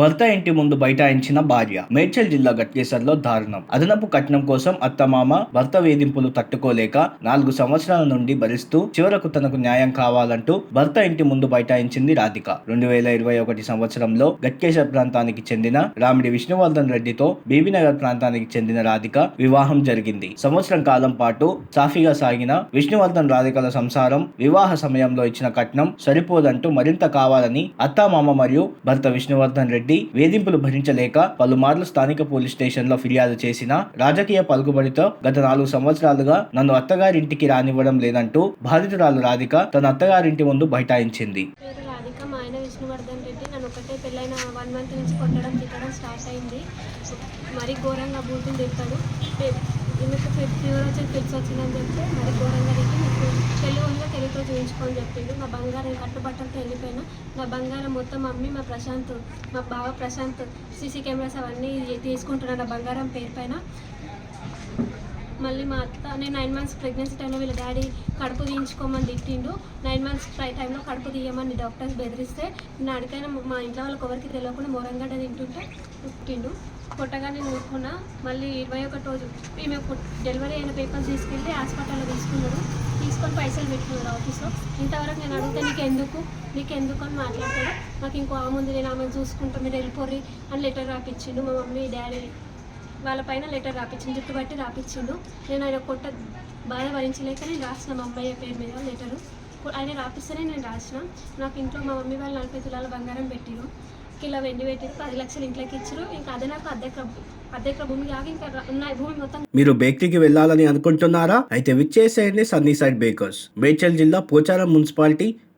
భర్త ఇంటి ముందు బైఠాయించిన భార్య. మేడ్చల్ జిల్లా గట్కేసర్లో దారుణం. అదనపు కట్నం కోసం అత్తమామ భర్త వేధింపులు తట్టుకోలేక నాలుగు సంవత్సరాల నుండి భరిస్తూ చివరకు తనకు న్యాయం కావాలంటూ భర్త ఇంటి ముందు బైఠాయించింది రాధిక. రెండు వేల ఇరవై ఒకటి సంవత్సరంలో గట్కేసర్ ప్రాంతానికి చెందిన రామిడి విష్ణువర్ధన్ రెడ్డితో బీబీనగర్ ప్రాంతానికి చెందిన రాధిక వివాహం జరిగింది. సంవత్సరం కాలం పాటు సాఫీగా సాగిన విష్ణువర్ధన్ రాధికల సంసారం వివాహ సమయంలో ఇచ్చిన కట్నం సరిపోదంటూ మరింత కావాలని అత్తామామ మరియు భర్త విష్ణువర్ధన్ రెడ్డి వేధింపులు భరించలేక పలుమార్లు స్థానిక పోలీస్ స్టేషన్లో ఫిర్యాదు చేసిన రాజకీయ పలుకుబడితో గత నాలుగు సంవత్సరాలుగా నన్ను అత్తగారింటికి రానివ్వడం లేదంటూ బాధితురాలు రాధిక తన అత్తగారింటి ముందు బైఠాయించింది. పేరు విష్ణువర్ధన్ రెడ్డి నన్ను ఒకటే పెళ్ళైన వన్ మంత్ నుంచి కొట్టడం తిట్టడం స్టార్ట్ అయింది. మరీ ఘోరంగా బూతులు తిడతాడు. ఈమెకు ఫీవర్ వచ్చి ఫిక్స్ వచ్చిందని చెప్తే మరి ఘోరంగా తిట్టి మీకు పెళ్ళి ఉందిగా తెలుగుతో చూపించుకొని చెప్పిండు. నా బంగారం కట్టుబట్టలతో వెళ్ళిపోయినా నా బంగారం మొత్తం అమ్మి మా ప్రశాంత్ మా బావ ప్రశాంత్ సీసీ కెమెరాస్ అవన్నీ తీసుకుంటున్నాను నా బంగారం పేరు పైన. మళ్ళీ మా అత్త నేను నైన్ మంత్స్ ప్రెగ్నెన్సీ టైంలో వీళ్ళ డాడీ కడుపు తీయించుకోమని తిట్టిండు. నైన్ మంత్స్ టైంలో కడుపు తీయమని డాక్టర్స్ బెదిరిస్తే నేను అడిగైనా మా ఇంట్లో వాళ్ళకి ఎవరికి తెలియకుండా మొరంగడ్డ తింటుంటే పుట్టిండు కొట్టగానే ఊరుకున్నా మళ్ళీ ఇరవై ఒకటి రోజు ఈమె డెలివరీ అయిన పేపర్స్ తీసుకెళ్ళి హాస్పిటల్లో తీసుకున్నాడు. తీసుకొని పైసలు పెట్టుకున్నాడు ఆఫీస్లో ఇంతవరకు నేను అడిగితే నీకు ఎందుకు నీకు ఎందుకు అని మాట్లాడతాడు. నాకు ఇంకో ఆమె ఉంది నేను ఆమెను చూసుకుంటా మీరు వెళ్ళిపోర్రి అని లెటర్ రాపిచ్చిండు మా మమ్మీ డాడీ వాళ్ళ పైన లెటర్ రాపించింది జుట్టు బట్టి రాపించిండు నేను ఆయన కొట్ట బాధ భరించలేక నేను రాసిన మా అమ్మాయి పేరు మీద లెటరు. ఆయన రాపిస్తేనే నేను రాసిన. నాకు ఇంట్లో మా మమ్మీ వాళ్ళు నలభై తులాల బంగారం పెట్టిరు. కిలో వెండి పెట్టిరు పది లక్షలు ఇంట్లోకి ఇచ్చారు. ఇంకా అదే నాకు అద్దెక అద్దెక భూమి కాక ఇంకా ఉన్నాయి భూమి మొత్తం. మీరు బేకరీకి వెళ్ళాలని అనుకుంటున్నారా? అయితే విచ్చేసేయండి సన్నీ సైడ్ బేకర్స్. మేడ్చల్ జిల్లా Pocharam municipality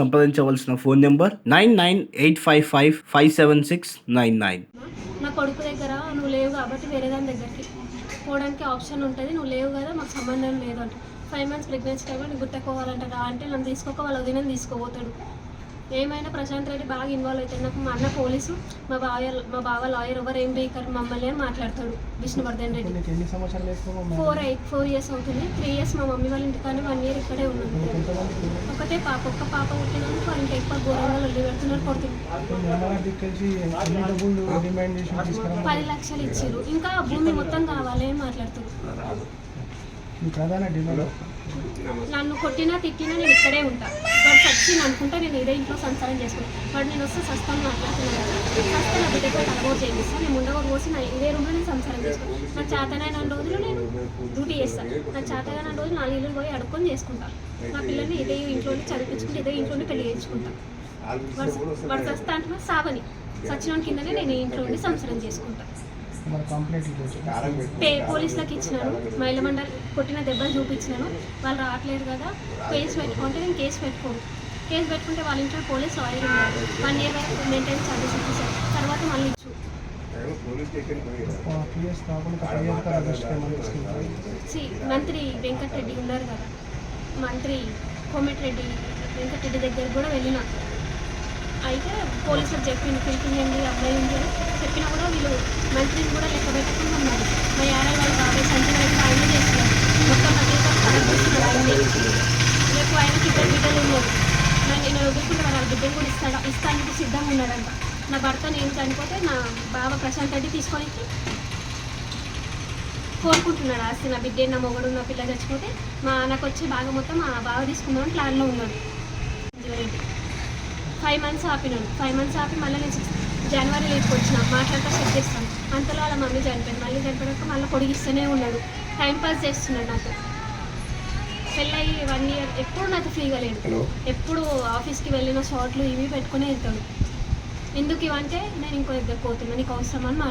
సంప్రదించవలసిన phone number nine nine eight five five five seven six nine nine. నా కొడుకు దగ్గర నువ్వు లేవు కాబట్టి వేరే దాని దగ్గరికి పోవడానికి ఆప్షన్ ఉంటుంది. నువ్వు లేవు కదా మాకు సంబంధం లేదు అంటే ఫైవ్ మంత్స్ ప్రెగ్నెన్సీ టైంలో నీకు గుట్టకోవాలంట అంటే నన్ను తీసుకోక వాళ్ళ వదిన తీసుకోపోతాడు ఏమైనా ప్రశాంత్ రెడ్డి బాగా ఇన్వాల్వ్ అవుతాడు నాకు మా అన్న పోలీసు మా బావ మా బావ లాయర్ ఎవరు ఏం బేకర్ మమ్మల్ని అని మాట్లాడతాడు Vishnuvardhan Reddy. Four eight four years అవుతుంది. త్రీ ఇయర్స్ మా మమ్మీ వాళ్ళ ఇంటికానే వన్ ఇయర్ ఇక్కడే ఉన్నాను ఒకటే పాప ఒక్క పాప పుట్టినందుకు వాళ్ళు ఇంకా ఎక్కువ ఘోరంగా వదిలి పెడుతున్నారు తీసుకురా పది లక్షలు ఇచ్చారు ఇంకా భూమి మొత్తం కావాలి అని మాట్లాడుతున్నారు ప్రధాన డిమాండ్? నన్ను కొట్టినా తిట్టినా నేను ఇక్కడే ఉంటా. వాడు చచ్చింది అనుకుంటా నేను ఇదే ఇంట్లో సంసారం చేసుకుంటాను వాడు నేను వస్తే సస్తాను మాట్లాడుతున్నాను సస్తా నా బిడ్డతో తలబో చేయిస్తాను నేను ఉండగా పోసి నా ఇదే రూమ్లో నేను సంసారం చేసుకుంటాను నా చేతనైన రోజులు నేను డ్యూటీ చేస్తాను నా చేతనైన రోజులు నాలుగు ఇల్లు పోయి అడుక్కొని చేసుకుంటాను నా పిల్లల్ని ఇదే ఇంట్లోనే చదివించుకుంటే ఇదే ఇంట్లోనే పెళ్ళి చేసుకుంటాను వాడు వాడు సస్తా అంటే సావని. సచిన కిందనే నేను ఇంట్లోనే ఇంట్లో ఉండి సంసారం చేసుకుంటాను పోలీసులకు ఇచ్చినాను మహిళా మండలి కొట్టిన దెబ్బలు చూపించినాను. వాళ్ళు రావట్లేదు కదా. కేసు పెట్టుకుంటే నేను కేసు పెట్టుకోను. కేసు పెట్టుకుంటే వాళ్ళ ఇంట్లో పోలీస్ లాయర్ ఉన్నారు. వన్ ఇయర్ వరకు మెయింటైన్ ఛార్జెస్ ఇచ్చేసారు తర్వాత మళ్ళీ ఇచ్చు. మంత్రి వెంకటరెడ్డి ఉన్నారు కదా. మంత్రి కోమటిరెడ్డి వెంకటరెడ్డి దగ్గర కూడా వెళ్ళిన. అయితే పోలీసులకు చెప్పింది పిలిపించండి అబ్బాయి ఉంది అని చెప్పినా కూడా వీళ్ళు మంత్రిని కూడా లెక్క పెట్టుకుని ఉన్నారు. మా యారాయి వాళ్ళు బాబాయ్ సంచి వైపు ఆయన చేస్తున్నారు. మొత్తం నా జీవితం ఖరాబ్ ఆయనే రేపు ఆయనకి ఇద్దరు బిడ్డలు ఉన్నారు. నన్ను నేను వదులుకుంటే వాళ్ళ బిడ్డలు కూడా ఇస్తాడు? ఇస్తానికి సిద్ధంగా ఉన్నాడంట నా భర్త నేను చనిపోతే నా బావ ప్రశాంత్ రెడ్డి తీసుకొని కోరుకుంటున్నాడు. ఆస్తి నా బిడ్డ నా మొగడు నా పిల్ల చచ్చిపోతే మా నాకు వచ్చే బాగా మొత్తం మా బావ తీసుకుందామని ప్లాన్లో ఉన్నాడు. ఫైవ్ మంత్స్ ఆపినాను. ఫైవ్ మంత్స్ ఆపి మళ్ళీ నేను సిక్స్ జనవరి లీవ్కి వచ్చిన మాట్లాడతా సెట్ చేస్తాను. అంతలో వాళ్ళ మమ్మీ చనిపోయింది. మళ్ళీ చనిపోయాక మళ్ళీ పొడిగిస్తూనే ఉన్నాడు. టైం పాస్ చేస్తున్నాడు నాతో. పెళ్ళయి వన్ ఇయర్ ఎప్పుడు నాతో ఫ్రీగా లేడు. ఎప్పుడు ఆఫీస్కి వెళ్ళిన షార్ట్లు ఇవి పెట్టుకునే వెళ్తాడు. ఎందుకు ఇవంటే నేను ఇంకో దగ్గర పోతున్నా. నీకు అవసరం అని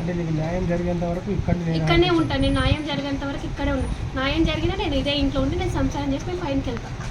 అంటే నీకు న్యాయం జరిగేంత వరకు ఇక్కడ ఇక్కడనే ఉంటాను నేను న్యాయం జరిగేంత వరకు ఇక్కడే ఉంటాను న్యాయం జరిగినా నేను ఇదే ఇంట్లో ఉండి నేను సంసారం చేసి మేము పైనకి వెళ్తాను